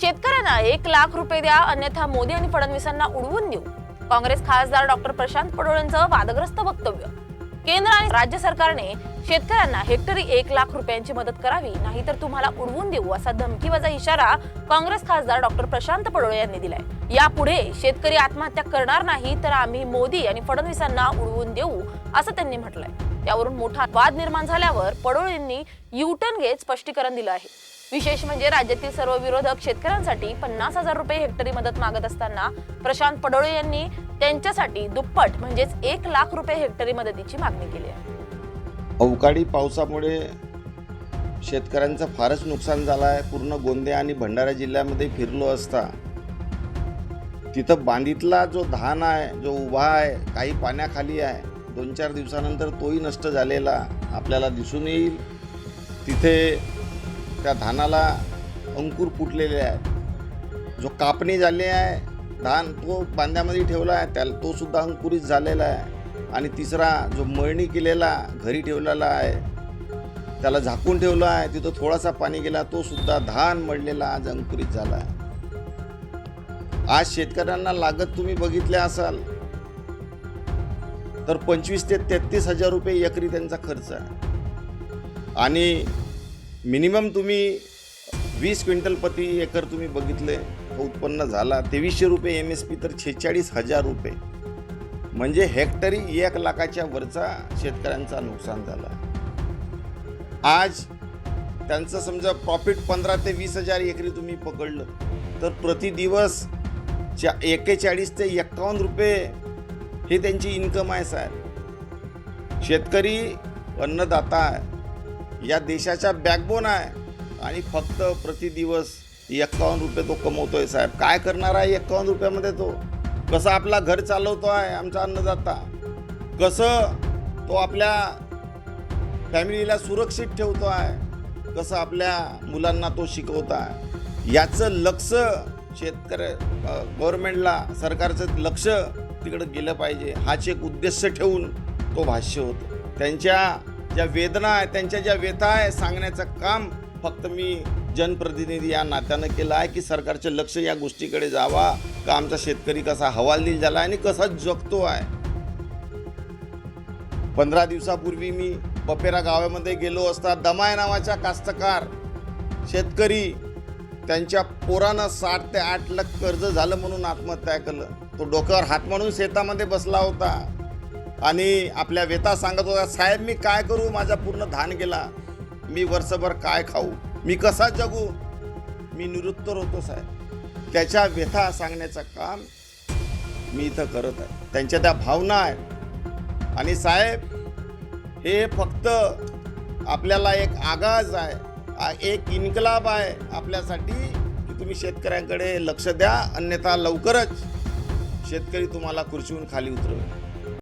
शेतकऱ्यांना एक लाख रुपये द्या अन्यथा मोदी आणि फडणवीसांना उडवून देऊ. काँग्रेस खासदार डॉक्टर प्रशांत पडोळेंचं वादग्रस्त वक्तव्य. केंद्र आणि राज्य सरकारने शेतकऱ्यांना हेक्टरी एक लाख रुपयांची मदत करावी नाहीतर तुम्हाला उडवून देऊ असा धमकीवाजा इशारा काँग्रेस खासदार डॉक्टर प्रशांत पडोळे यांनी दिलाय. यापुढे शेतकरी आत्महत्या करणार नाही तर आम्ही मोदी आणि फडणवीसांना उडवून देऊ असं त्यांनी म्हटलंय. त्यावरून मोठा वाद निर्माण झाल्यावर पडोळेंनी युटर्न घेत स्पष्टीकरण दिलं आहे. विशेष म्हणजे राज्यातील सर्व विरोधक शेतकऱ्यांसाठी पन्नास हजार रुपये हेक्टरी मदत मागत असताना प्रशांत पडोळे यांनी त्यांच्यासाठी दुप्पट म्हणजेच एक लाख रुपये हेक्टरी मदतीची मागणी केली आहे. अवकाळी पावसामुळे शेतकऱ्यांचं फारच नुकसान झालं आहे. पूर्ण गोंदिया आणि भंडारा जिल्ह्यामध्ये फिरलो असता तिथं बांधीतला जो धान आहे जो उभा आहे काही पाण्याखाली आहे दोन चार दिवसानंतर तोही नष्ट झालेला आपल्याला दिसून येईल. तिथे त्या धानाला अंकुर फुटलेले आहेत. जो कापणी झाली आहे धान तो बांध्यामध्ये ठेवला आहे त्याला तोसुद्धा अंकुरित झालेला आहे. आणि तिसरा जो मळणी केलेला घरी ठेवलेला आहे त्याला झाकून ठेवला आहे तिथं थोडासा पाणी गेला तो सुद्धा धान मळलेला आज अंकुरित झाला आहे. आज शेतकऱ्यांना लागत तुम्ही बघितले असाल तर पंचवीस ते तेहतीस हजार रुपये एकरी त्यांचा खर्च आहे. आणि मिनिमम तुम्ही वीस क्विंटल प्रति एकर तुम्ही बघितले उत्पन्न झाला. तेवीसशे रुपये एम एस पी तर छेचाळीस हजार रुपये. म्हणजे हेक्टरी एक लाखाच्या वरचा शेतकऱ्यांचा नुकसान झाला. आज त्यांचं समजा प्रॉफिट पंधरा ते वीस हजार एकरी तुम्ही पकडलं तर प्रति दिवस च्या एकेचाळीस ते एक्कावन्न रुपये हे त्यांची इन्कम आहे साहेब. शेतकरी अन्नदाता आहे. या देशाचा बॅकबोन आहे. आणि फक्त प्रति दिवस एक्कावन्न रुपये तो कमवतोय साहेब. काय करणार आहे एक्कावन्न रुपयामध्ये तो? कसं आपला घर चालवतो आहे आमचा अन्नदाता? कसं तो आपल्या फॅमिलीला सुरक्षित ठेवतो आहे? कसं आपल्या मुलांना तो शिकवत आहे? याचं लक्ष शेतकरी गव्हर्नमेंटला सरकारचं लक्ष तिकडं गेलं पाहिजे. हाच एक उद्देश ठेवून तो भाष्य होतो. त्यांच्या ज्या वेदना आहे त्यांच्या ज्या व्यथा आहे सांगण्याचं काम फक्त मी जनप्रतिनिधी या नात्यानं केलं आहे की सरकारचं लक्ष या गोष्टीकडे जावा का आमचा शेतकरी कसा हवालदिल झाला आणि कसा जगतो आहे. पंधरा दिवसापूर्वी मी बपेरा गावामध्ये गेलो असता दमाय नावाच्या कास्तकार शेतकरी त्यांच्या पोरानं साठ ते आठ लाख कर्ज झालं म्हणून आत्महत्या केलं. तो डोक्यावर हात म्हणून शेतामध्ये बसला होता. आणि आपल्या व्यथा सांगत होता साहेब मी काय करू? माझा पूर्ण धान गेला. मी वर्षभर काय खाऊ? मी कसा जगू? मी निरुत्तर होतो साहेब. त्याच्या व्यथा सांगण्याचं काम मी इथं करत आहे. त्यांच्या त्या भावना आहेत. आणि साहेब हे फक्त आपल्याला एक आगाज आहे एक इन्कलाब आहे आपल्यासाठी की तुम्ही शेतकऱ्यांकडे लक्ष द्या. अन्यथा लवकरच शेतकरी तुम्हाला खुर्चीहून खाली उतरवेल.